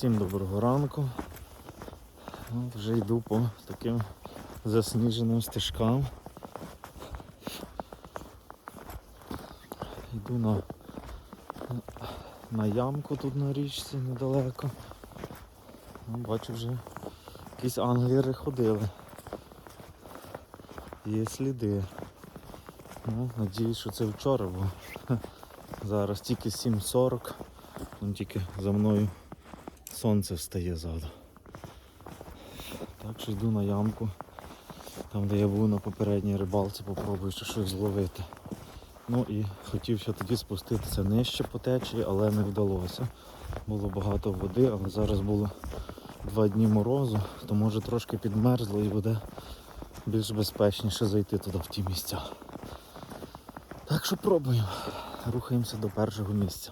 Всім доброго ранку. От вже йду по таким засніженим стежкам. Йду на, на ямку тут на річці недалеко. Ну, бачу вже якісь англіри ходили. Є сліди. Ну, надіюсь, що це вчора було. Зараз тільки 7.40. Тільки за мною сонце встає ззаду. Так що йду на ямку. Там де я був на попередній рибалці, попробую ще щось зловити. Ну і хотів ще тоді спуститися нижче по течії, але не вдалося. Було багато води, але зараз було два дні морозу, то може трошки підмерзло і буде більш безпечніше зайти туди в ті місця. Так що пробуємо. Рухаємося до першого місця.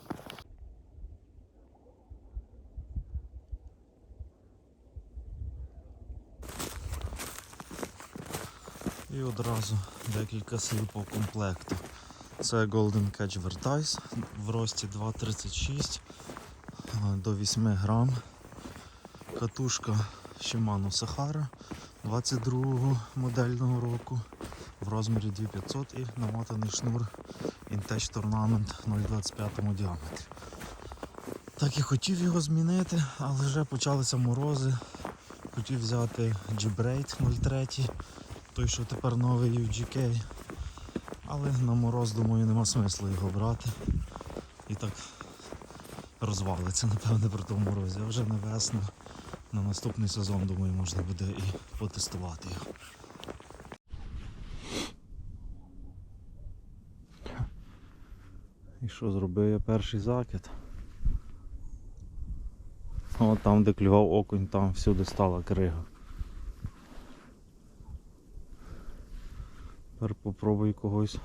І одразу декілька слів по комплекту. Це Golden Catch Vertice в рості 2,36 е, до 8 грам. Катушка Shimano Sahara 22 модельного року в розмірі 2500 і намотаний шнур Intech Tournament 0,25 діаметрі. Так і хотів його змінити, але вже почалися морози. Хотів взяти G-Braid 03, той, що тепер новий UGK. Але на мороз, думаю, нема смислу його брати. І так розвалиться, напевне, при тому морозі. А вже на весну, на наступний сезон, думаю, можна буде і потестувати його. І що зробив я перший закид? О, там, де клював окунь, там всюди стала крига. Тепер попробую когось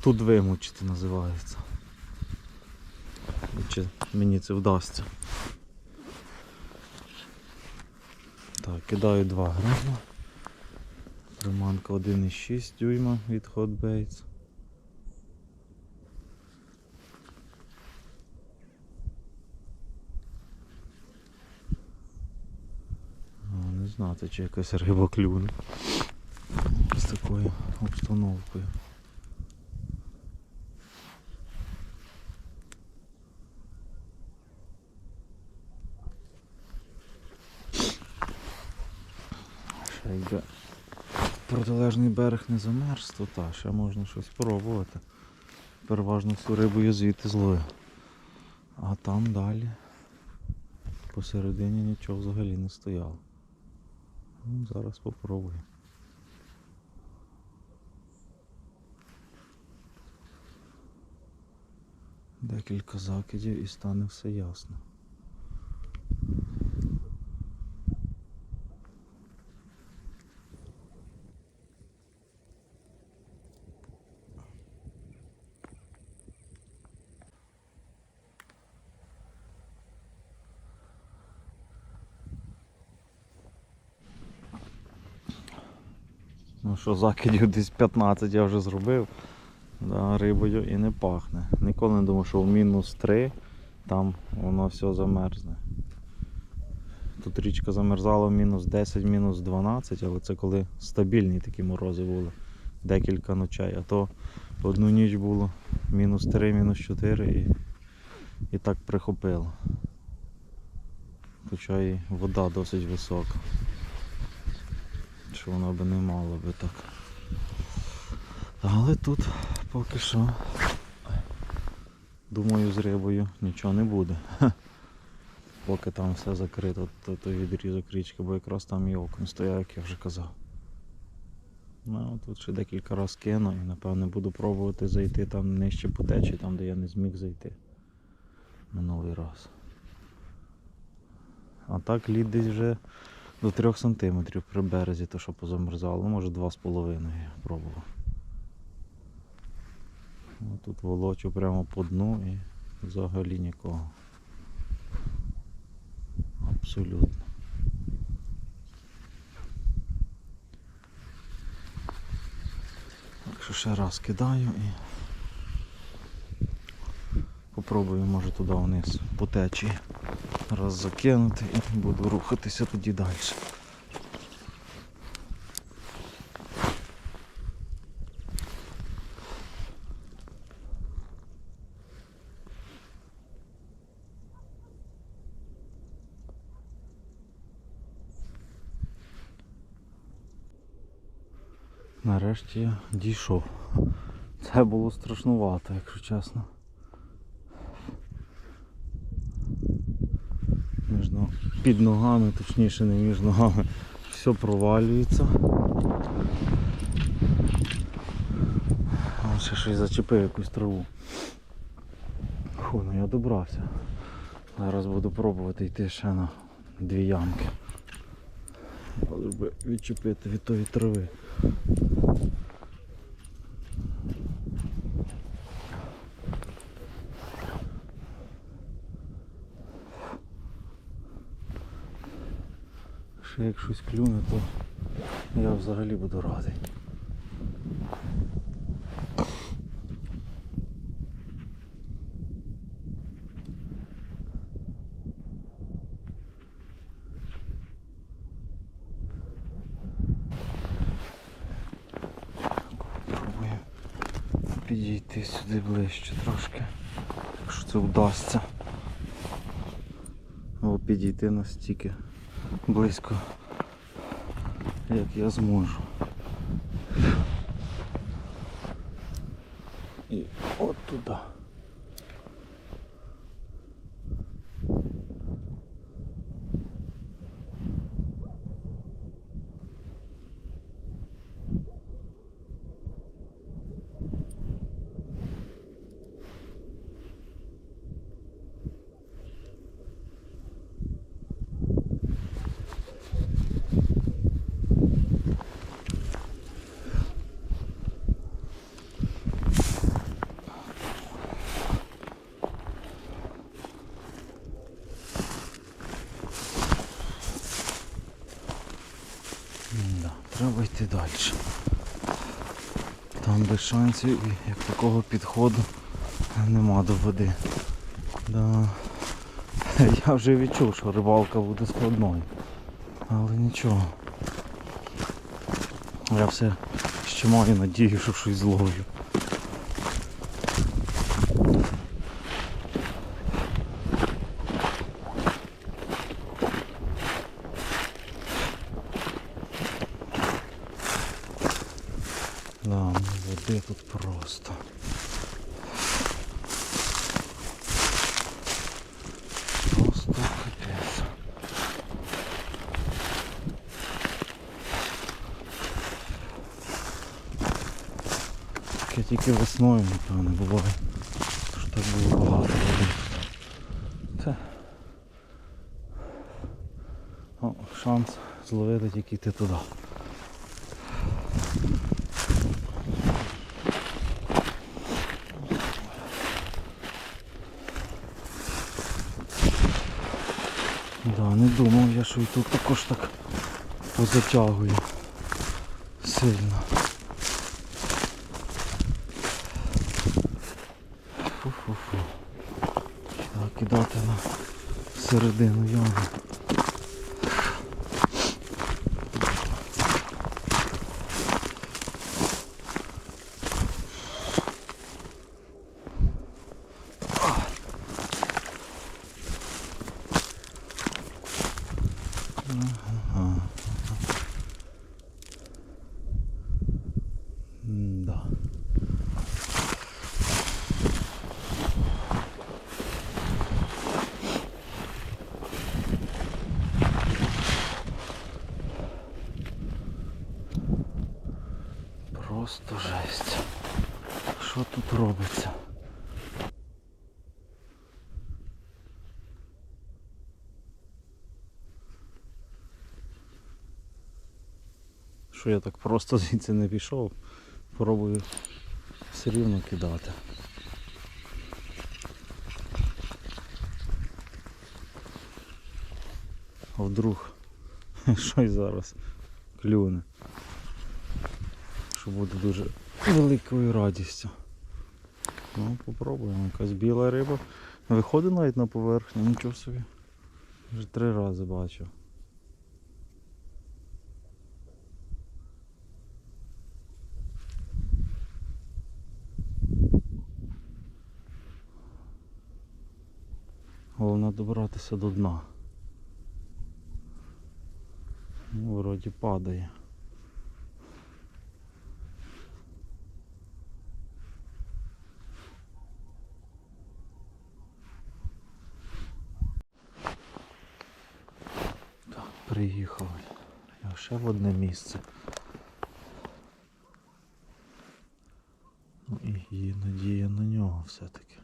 тут вимучити називається. І Чи мені це вдасться. Так, кидаю 2 грама. Приманка 1,6 дюйма від Hot Baits. Не знати, чи якась риба клюне такою обстановкою. Ще якби протилежний берег не замерз, то та, ще можна щось спробувати. Переважно всю рибу я звідти злою. А там далі посередині нічого взагалі не стояло. Ну, зараз попробую. Декілька закидів і стане все ясно. Ну що, закидів десь 15 я вже зробив. Да, рибою і не пахне. Ніколи не думав, що в мінус 3 там воно все замерзне. Тут річка замерзала в мінус 10, мінус 12, але це коли стабільні такі морози були. Декілька ночей. А то одну ніч було мінус 3, мінус 4 і, і так прихопило. Хоча і вода досить висока. Що вона би не мала би так. Але тут поки що, думаю, з рибою нічого не буде. Поки там все закрито, то, то відрізок річки, бо якраз там і окунь стояв, як я вже казав. Ну, тут ще декілька разів кину і напевне буду пробувати зайти там нижче по течії, там де я не зміг зайти минулий раз. А так лід десь вже до 3 см при березі, то що позамерзало, може 2,5 я пробував. Ну, Тут волочу прямо по дну і взагалі нікого. Абсолютно. Так що ще раз кидаю і попробую може туди вниз по течії Раз закинути і буду рухатися тоді далі. Нарешті я дійшов. Це було страшнувато, якщо чесно. Між під ногами, точніше не між ногами, все провалюється. А ще щось зачепив якусь траву. Фу, ну я добрався. Зараз буду пробувати йти ще на дві ямки. Відчепити від тої трави. Як щось клюне, то я взагалі буду радий. Пробую підійти сюди ближче трошки, якщо це вдасться. Або підійти настільки близько, як я зможу. І от туди. Да, треба йти далі. Там без шансів і як такого підходу нема до води. Да. Я вже відчув, що рибалка буде складною. Але нічого. Я все ще маю надію, що щось зловлю. Да, ну води тут просто. Просто капець. Таке тільки весною, напевно, буває. Що так було багато води. Це. О, шанс зловити тільки йти туди. Да, не думав я, що і тут також так позатягує сильно. Фу-фу-фу. Так, кидати на середину ями. Да. Просто жесть. Що тут робиться? Що я так просто звідси не пішов, пробую все рівно кидати. А вдруг щось зараз клюне. Що буде дуже великою радістю. Ну, попробуємо. Якась біла риба. Виходить навіть на поверхню, нічого собі. Вже три рази бачив. Головне добратися до дна. Ну, вроді падає. Так, приїхав. Я ще в одне місце. Ну і є надія на нього все-таки.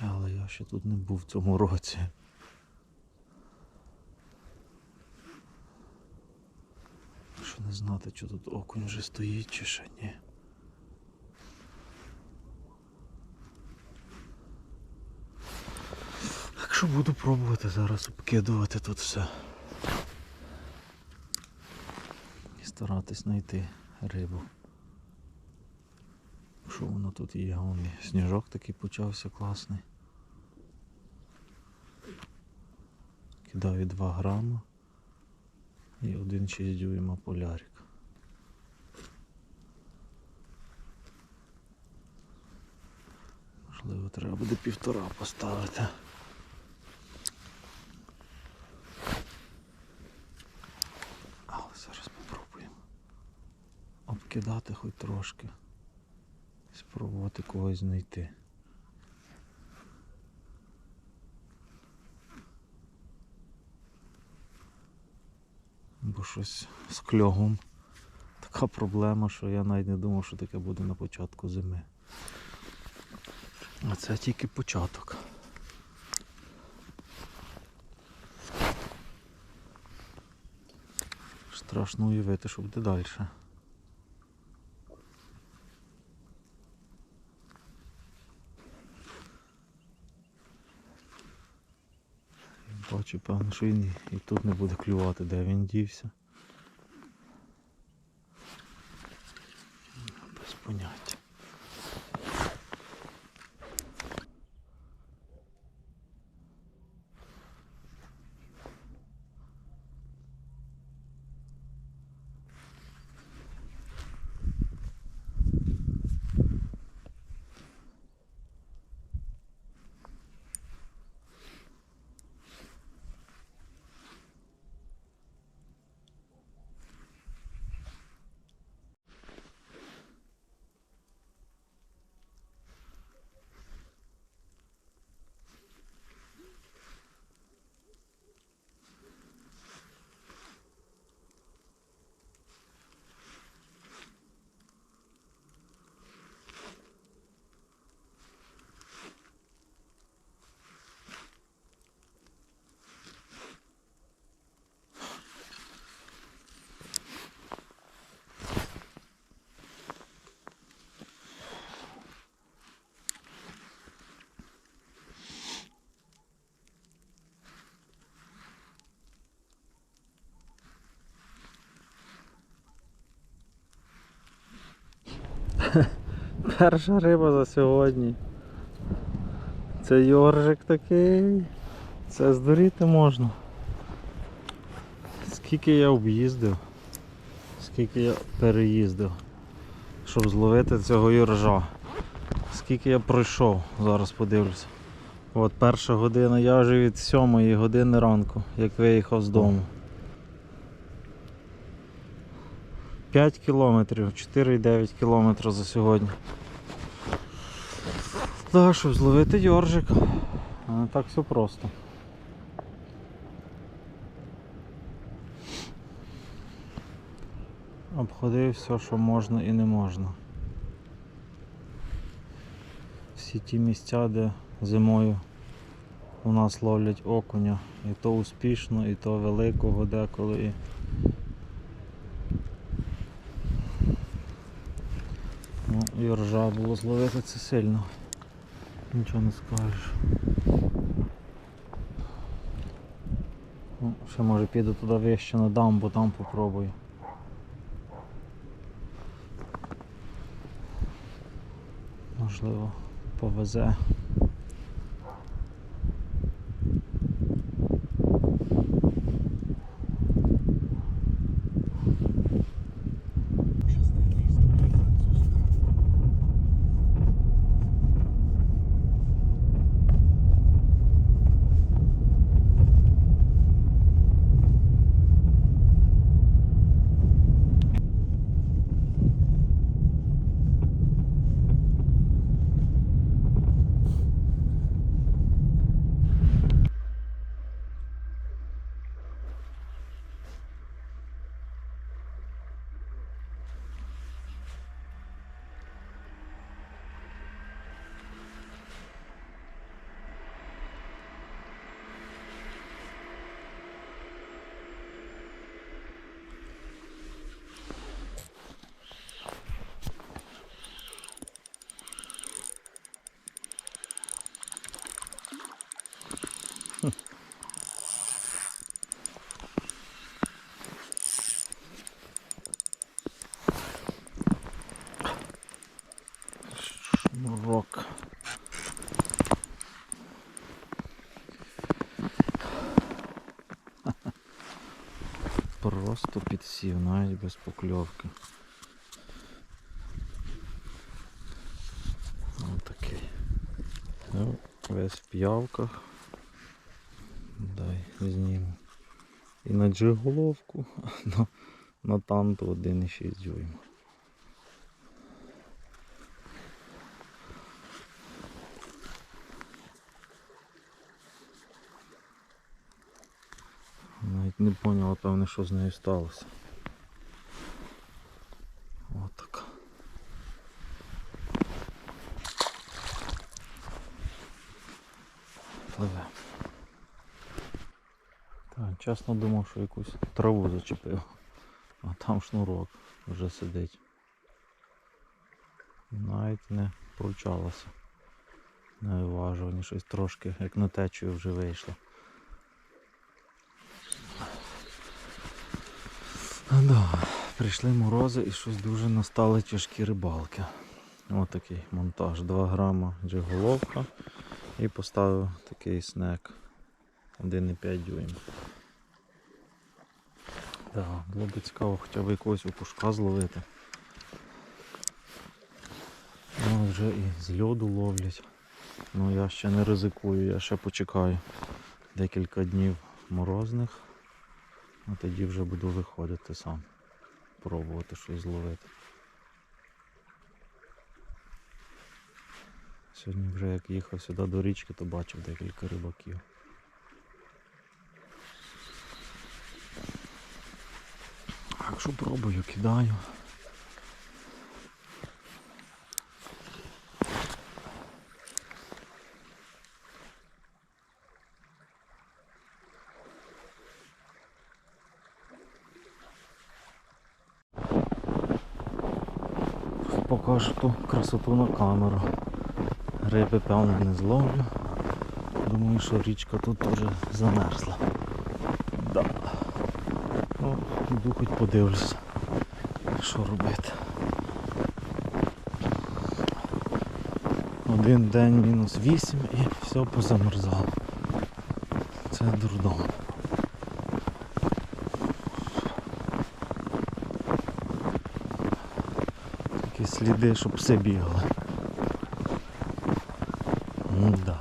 Але я ще тут не був в цьому році. Що не знати, чи тут окунь вже стоїть, чи ще ні. Так що буду пробувати зараз обкидувати тут все. І старатись знайти рибу. Що воно тут є? Вон сніжок такий почався класний. Кидаю 2 грама і 1,6 дюйма полярик. Можливо, треба буде півтора поставити. Але зараз попробуємо обкидати хоч трошки. Спробувати когось знайти. Бо щось з кльогом. Така проблема, що я навіть не думав, що таке буде на початку зими. А це тільки початок. Страшно уявити, що буде далі. Бачу, певно, що він і- тут не буде клювати, де він дівся. Без поняття. Перша риба за сьогодні. Це йоржик такий. Це здуріти можна. Скільки я об'їздив, скільки я переїздив, щоб зловити цього йоржа. Скільки я пройшов, зараз подивлюся. От перша година, я вже від 7 години ранку, як виїхав з дому. 5 кілометрів, 4,9 кілометра за сьогодні. Так, щоб зловити йоржик. А не так все просто. Обходив все, що можна і не можна. Всі ті місця, де зимою у нас ловлять окуня. І то успішно, і то великого деколи. І... Ну, і ржа було зловити це сильно. Нічого не скажеш. Ну, ще може піду туди вище на дамбу, там попробую. Можливо, повезе. шнурок. Просто підсів, навіть без покльовки. Ось такий. Ну, весь в п'явках. Дай зніму. І на джиголовку, на, на танту 1,6 дюйма. Навіть не поняла, певне, що з нею сталося. От така. Пливе. Так, чесно думав, що якусь траву зачепив. А там шнурок вже сидить. Навіть не пручалося. На виважуванні щось трошки, як на течію вже вийшло. Да, прийшли морози і щось дуже настали тяжкі рибалки. Ось такий монтаж. 2 грама джиголовка і поставив такий снек 1,5 дюйм. Да, було б цікаво хоча б якогось окушка зловити. Ну, вже і з льоду ловлять. Ну я ще не ризикую, я ще почекаю декілька днів морозних. А тоді вже буду виходити сам. Пробувати щось зловити. Сьогодні вже як їхав сюди до річки, то бачив декілька рибаків. Так що пробую, кидаю. Покажу ту красоту на камеру. Риби певно не зловлю. Думаю, що річка тут теж замерзла. Да. Ну, йду хоч подивлюся, що робити. Один день мінус 8 і все позамерзало. Це дурдом. Такі сліди, щоб все бігали. Ну да.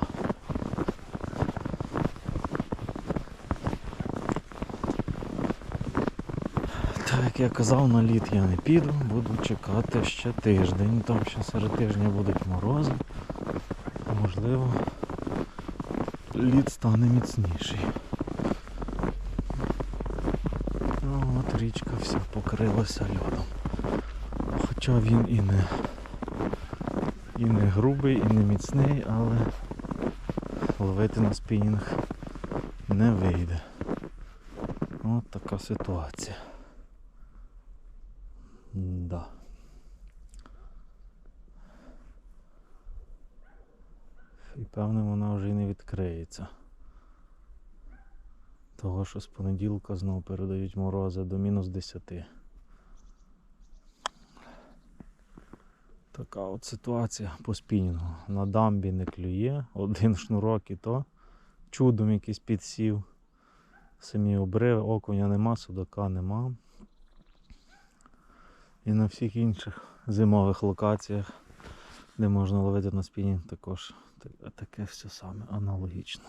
Так, як я казав, на лід я не піду, буду чекати ще тиждень. Там ще серед тижня будуть морози. Можливо, лід стане міцніший. Ну от річка вся покрилася льодом. Хоча він і не і не грубий, і не міцний, але ловити на спінінг не вийде. От така ситуація. Да. І певне вона вже й не відкриється. Того, що з понеділка знову передають морози до мінус 10. Така от ситуація по спінінгу. На дамбі не клює, один шнурок і то. Чудом якийсь підсів. Самі обриви, окуня нема, судака нема. І на всіх інших зимових локаціях, де можна ловити на спінінг, також таке все саме аналогічно.